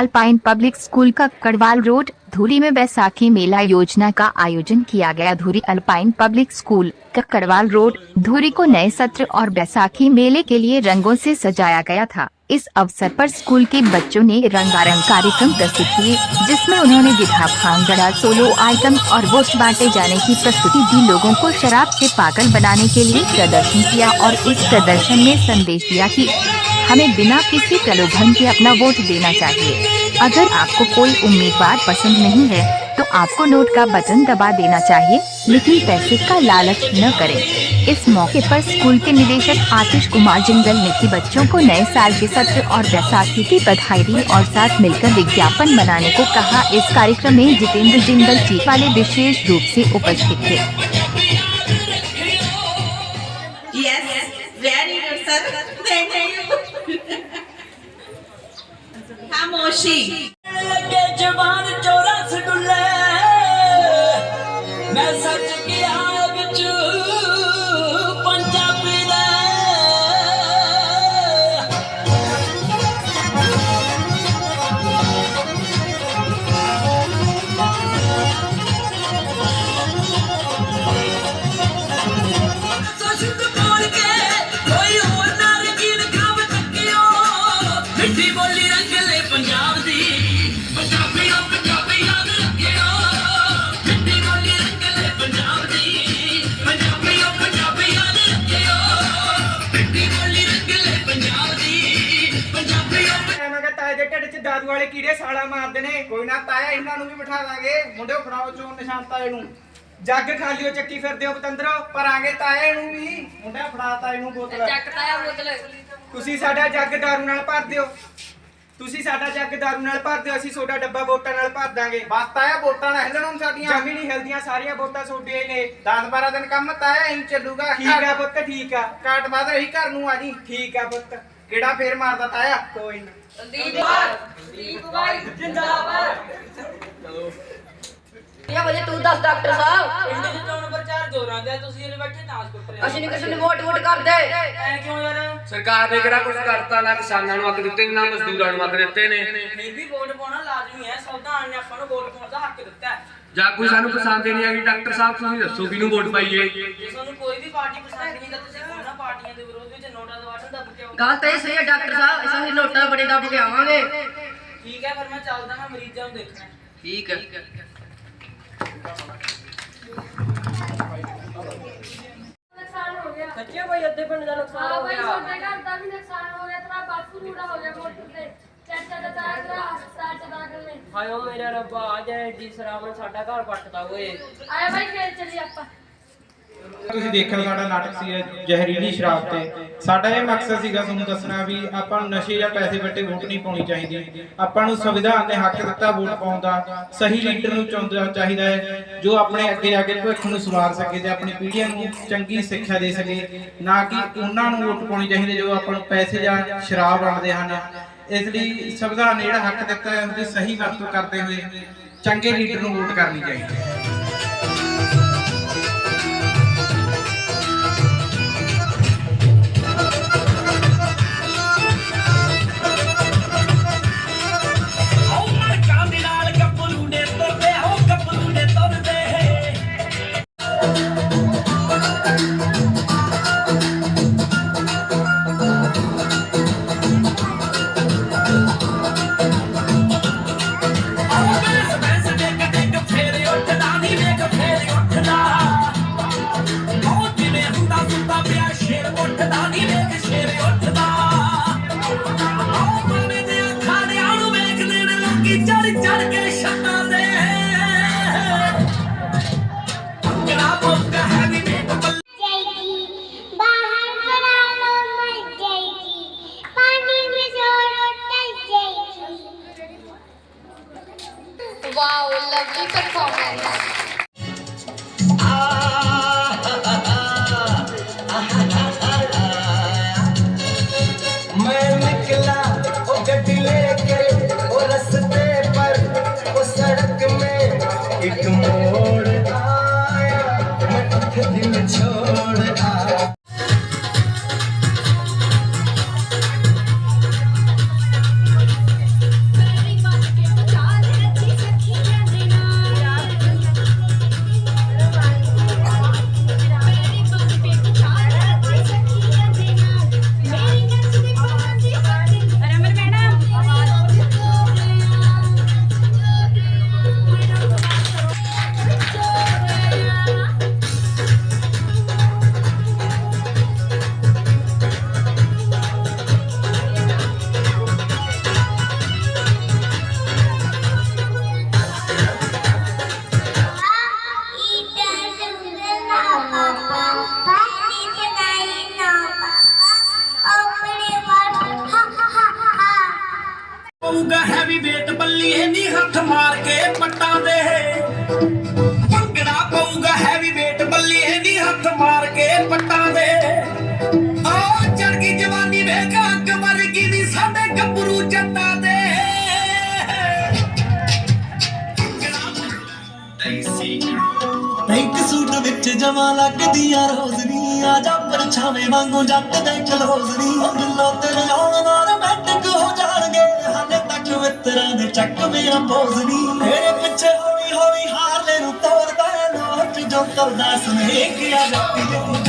Alpine public school का Kadwal road, धूरी में बैसाखी मेला योजना का आयोजन किया गया। धूरी अल्पाइन पब्लिक स्कूल का कड़वाल रोड, धूरी को नए सत्र और बैसाखी मेले के लिए रंगों से सजाया गया था। इस अवसर पर स्कूल के बच्चों ने रंगारंग कार्यक्रम प्रस्तुत किए, जिसमें उन्होंने गिधा भांगड़ा, सोलो, आइटम और वोट बांटे जाने की प्रस्तुति दी। लोगों को शराब से पागल बनाने के लिए प्रदर्शन किया और इस प्रदर्शन में संदेश दिया कि हमें बिना किसी प्रलोभन के अपना वोट देना चाहिए। अगर आपको कोई उम्मीदवार पसंद नहीं है तो आपको नोट का बटन दबा देना चाहिए, लेकिन पैसे का लालच न करें। इस मौके पर स्कूल के निदेशक आतिश कुमार जिंदल ने की बच्चों को नए साल के सत्र और बैसाखी की बधाई दी और साथ मिलकर विज्ञापन बनाने को कहा, इस कार्यक्रम में जितेंद्र जिंदल चीफ वाले विशेष रूप से उपस्थित थे। Sí. ਵਾਲੇ ਕੀੜੇ ਸਾਲਾ ਮਾਰਦੇ ਨੇ। ਕੋਈ ਨਾ ਤਾਇਆ ਇਹਨਾਂ ਨੂੰ ਵੀ ਬਿਠਾ ਦਾਂਗੇ। ਮੁੰਡਿਓ ਫੜਾਓ ਚੋਂ ਨਿਸ਼ਾਨ ਤਾਏ ਨੂੰ। ਜੱਗ ਖਾਲੀਓ ਚੱਕੀ ਫਿਰਦੇ ਹੋ ਪਤੰਦਰੋ। ਪਰਾਂਗੇ ਤਾਏ ਨੂੰ ਵੀ। ਮੁੰਡਿਆ ਫੜਾਤਾ ਇਹਨੂੰ ਬੋਤਲ। ਚੱਕਦਾ ਆ ਬੋਤਲ। ਤੁਸੀਂ ਸਾਡਾ ਜੱਗ ਦਾਰੂ ਨਾਲ ਭਰ ਦਿਓ। ਤੁਸੀਂ ਸਾਡਾ ਜੱਗ ਦਾਰੂ ਨਾਲ ਭਰ ਦਿਓ ਅਸੀਂ ਤੁਹਾਡਾ ਡੱਬਾ ਵੋਟਾਂ ਨਾਲ ਭਰ ਦਾਂਗੇ। ਬਸ ਤਾਇਆ ਵੋਟਾਂ ਨਾਲ ਹਿੱਲਣ ਹੁਣ ਸਾਡੀਆਂ। ਜਮੀ ਨਹੀਂ ਹਿਲਦੀਆਂ ਸਾਰੀਆਂ ਵੋਟਾਂ ਹੀ ਨੇ। 10 12 ਦਿਨ ਕੰਮ ਤਾਇਆ ਇਹੀ ਚੱਲੂਗਾ। ਠੀਕ ਆ ਪੁੱਤ ਠੀਕ ਆ। ਕਾਟ ਬਾਦ ਰਹੀ ਘਰ ਨੂੰ ਆ ਜੀ। ਠੀਕ ਆ ਪੁੱਤ। ਕਿਹੜਾ ਫੇਰ ਮਾਰਦਾ ਤਾਇਆ? ਕੋਈ ਨਾ। ਸੰਦੀਪ ਸੰਦੀਪ ਭਾਈ ਜਿੰਦਾਬਾਦ। ਇਹ ਵਜੇ ਤੂੰ ਦੱਸ ਡਾਕਟਰ ਸਾਹਿਬ। ਪਿੰਡ 'ਚ ਚੋਣ ਪ੍ਰਚਾਰ ਜੋਰਾਂ ਦਾ ਤੁਸੀਂ ਇਹਨੇ ਬੈਠੇ ਨਾਚ ਕੁੱਟ ਰਹੇ ਅਸੀਂ ਨਹੀਂ ਕਿਸੇ ਨੂੰ ਵੋਟ ਵੋਟ ਕਰਦੇ। ਐ ਕਿਉਂ ਯਾਰ? ਸਰਕਾਰ ਨੇ ਕਿਹੜਾ ਕੁਝ ਕਰਤਾ? ਨਾ ਕਿਸਾਨਾਂ ਨੂੰ ਹੱਕ ਦਿੱਤੇ ਨੇ, ਮਜ਼ਦੂਰਾਂ ਨੂੰ ਹੱਕ ਦਿੱਤੇ ਨੇ। ਫਿਰ ਵੀ ਵੋਟ ਪਾਉਣਾ ਲਾਜ਼ਮੀ ਹੈ। ਸੰਵਿਧਾਨ ਨੇ ਆਪਾਂ ਨੂੰ ਵੋਟ ਪਾਉਣ ਦਾ ਹੱਕ ਦਿੱਤਾ ਹੈ। ਜਾਂ ਕੋਈ ਸਾਨੂੰ ਪਸੰਦ ਨਹੀਂ ਆਗੀ ਡਾਕਟਰ ਸਾਹਿਬ ਤੁਸੀਂ ਦੱਸੋ ਕਿਹਨੂੰ ਵੋਟ ਪਾਈਏ? ਜੇ ਤੁਹਾਨੂੰ ਕੋਈ ਵੀ ਪਾਰਟੀ ਪਸੰਦ ਨਹੀਂ ਤਾਂ ਤੁਸੀਂ ਉਹਨਾਂ ਪਾਰਟੀਆਂ ਦੇ ਵਿਰੋਧ ਵਿੱਚ ਨੋਟਾਂ ਦਾ ਬਟਨ ਦੱਬ ਕੇ ਆਓ ਗੱਲ ਤਾਂ ਇਹ ਸਹੀ ਹੈ ਡਾਕਟਰ ਸਾਹਿਬ ਅਸੀਂ ਨੋਟਾਂ ਬੜੇ ਦੱਬ ਕੇ ਆਵਾਂਗੇ। ਠੀਕ ਹੈ ਫਿਰ ਮੈਂ ਚੱਲਦਾ ਮੈਂ ਮਰੀਜ਼ਾਂ ਨੂੰ ਦੇਖਣਾ। ਠੀਕ ਹੈ। ਨੁਕਸਾਨ ਹੋ ਗਿਆ। ਸੱਚੇ ਭਾਈ ਅੱਧੇ ਪਿੰਡ ਦਾ ਨੁਕਸਾਨ ਹਾਂ ਹੋ ਭਾਈ ਗਿਆ। ਘਰ ਦਾ ਵੀ ਨੁਕਸਾਨ ਹੋ ਗਿਆ ਤੇਰਾ ਬਾਪੂ ਨੂੜਾ ਹੋ ਗਿਆ ਮੋਟਰ ਤੇ। ਚਾਚਾ ਦਾ ਤਾਇਆ ਤੇਰਾ ਹਸਪਤਾਲ ਚ ਦਾਖਲ ਨੇ। ਹਾਏ ਓ ਮੇਰਾ ਰੱਬਾ ਆ ਜਾਏ ਡੀ ਸਰਾਵ ਨੇ ਸਾਡਾ ਘਰ ਪੱਟਦਾ ਓਏ। ਆਇਆ ਭਾਈ ਖੇਲ ਚਲੀ ਆਪਾਂ। ਤੁਸੀਂ ਦੇਖਿਆ ਸਾਡਾ ਨਾਟਕ ਸੀ ਜ਼ਹਿਰੀਲੀ ਸ਼ਰਾਬ ਤੇ। ਸਾਡਾ ਇਹ ਮਕਸਦ ਸੀਗਾ ਤੁਹਾਨੂੰ ਦੱਸਣਾ ਵੀ ਆਪਾਂ ਨੂੰ ਨਸ਼ੇ ਜਾਂ ਪੈਸੇ ਵੱਟੇ ਵੋਟ ਨਹੀਂ ਪਾਉਣੀ ਚਾਹੀਦੀ। ਆਪਾਂ ਨੂੰ ਸੰਵਿਧਾਨ ਨੇ ਹੱਕ ਦਿੱਤਾ ਵੋਟ ਪਾਉਣ ਦਾ। ਸਹੀ ਲੀਡਰ ਨੂੰ ਚੁਣਨਾ ਚਾਹੀਦਾ ਹੈ, ਜੋ ਆਪਣੇ ਅੱਗੇ ਜਾ ਕੇ ਭਵਿੱਖ ਨੂੰ ਸਵਾਰ ਸਕੇ ਤੇ ਆਪਣੀ ਪੀੜ੍ਹੀਆਂ ਨੂੰ ਚੰਗੀ ਸਿੱਖਿਆ ਦੇ ਸਕੇ। ਨਾ ਕਿ ਉਹਨਾਂ ਨੂੰ ਵੋਟ ਪਾਉਣੀ ਚਾਹੀਦੀ ਜੋ ਆਪਾਂ ਨੂੰ ਪੈਸੇ ਜਾਂ ਸ਼ਰਾਬ ਵੰਡਦੇ ਹਨ। ਇਸ ਲਈ ਸੰਵਿਧਾਨ ਨੇ ਜਿਹੜਾ ਹੱਕ ਦਿੱਤਾ ਹੈ, ਉਹਦੀ ਸਹੀ ਵਰਤੋਂ ਕਰਦੇ ਹੋਏ ਚੰਗੇ ਲੀਡਰ ਨੂੰ ਵੋਟ ਕਰਨੀ ਚਾਹੀਦੀ ਹੈ। ਲੋਕੀ ਚੜ ਚੜ ਕੇ ਛੱਤਾਂ ਦੇ ਅੰਗੜਾ ਪਊਗਾ ਹੈਵੀ ਵੇਟ ਬੱਲੀ ਨਹੀਂ ਹੱਥ ਮਾਰ ਕੇ ਪੱਟਾ ਦੇ। ਭੰਗੜਾ ਪਊਗਾ ਹੈਵੀ ਵੇਟ ਬੱਲੀਏ ਨਹੀਂ ਹੱਥ ਮਾਰ ਕੇ ਪੱਟਾਂ ਦੇ। ਆ ਚੜ ਗਈ ਜਵਾਨੀ ਵੇਖ, ਅੱਗ ਵਰਗੀ ਨਹੀਂ ਸਾਡੇ ਗੱਭਰੂ ਜੱਟਾਂ ਦੇ। ਟੈਂਕ ਸੂਟ ਵਿੱਚ ਜਮਾ ਲੱਗਦੀਆਂ ਆ ਰੋਜ਼ ਨਹੀਂ ਆ ਜਾ ਪਰਛਾਵੇਂ ਵਾਂਗੂ ਜੱਟ ਦੇ ਖਲੋਜ਼ ਨਹੀਂ ਬਿੱਲੋ ਤੇ ਨਾਲ ਮਿੱਤਰਾਂ ਦੇ ਚੱਕ ਪਿੱਛੇ ਹੌਲੀ ਹੌਲੀ ਹਾਰਲੇ ਨੂੰ ਤੋੜਦਾ ਨੋਟ ਜੋ ਕਰਦਾ ਸੁਨੇ ਕਿਆ ਜੱਟ ਦੇ